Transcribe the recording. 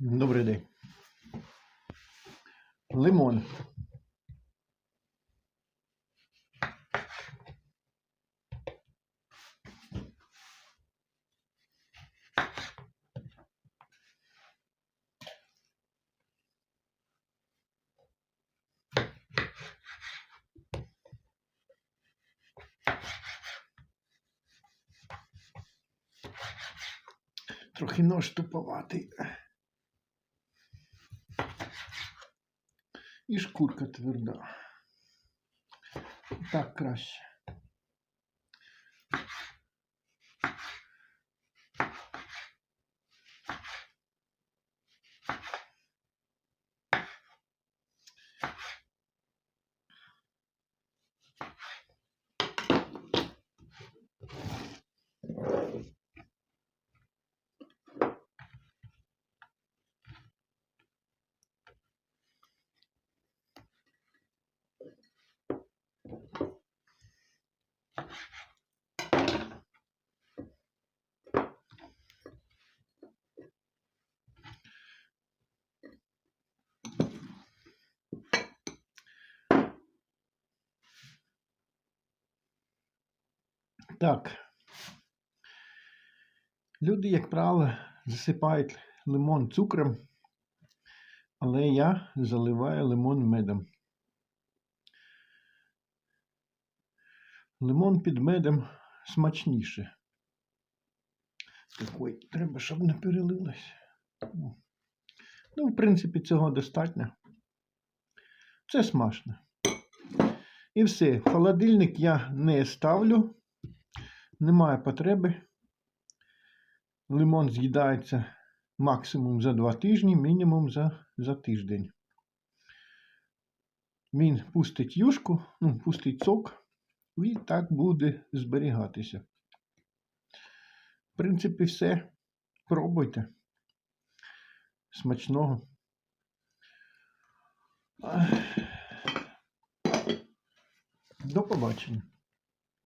Добрий день. Лимон. Трохи нож туповатий. І шкурка тверда. Так краще. Так. Люди, як правило, засипають лимон цукром, але я заливаю лимон медом. Лимон під медом смачніше. Так, ой, треба, щоб не перелилось. Ну, в принципі, цього достатньо. Це смачно. І все. Холодильник я не ставлю. Немає потреби. Лимон з'їдається максимум за два тижні, мінімум за, за тиждень. Він пустить юшку, ну, пустить сок, і так буде зберігатися. В принципі, все. Пробуйте. Смачного. До побачення.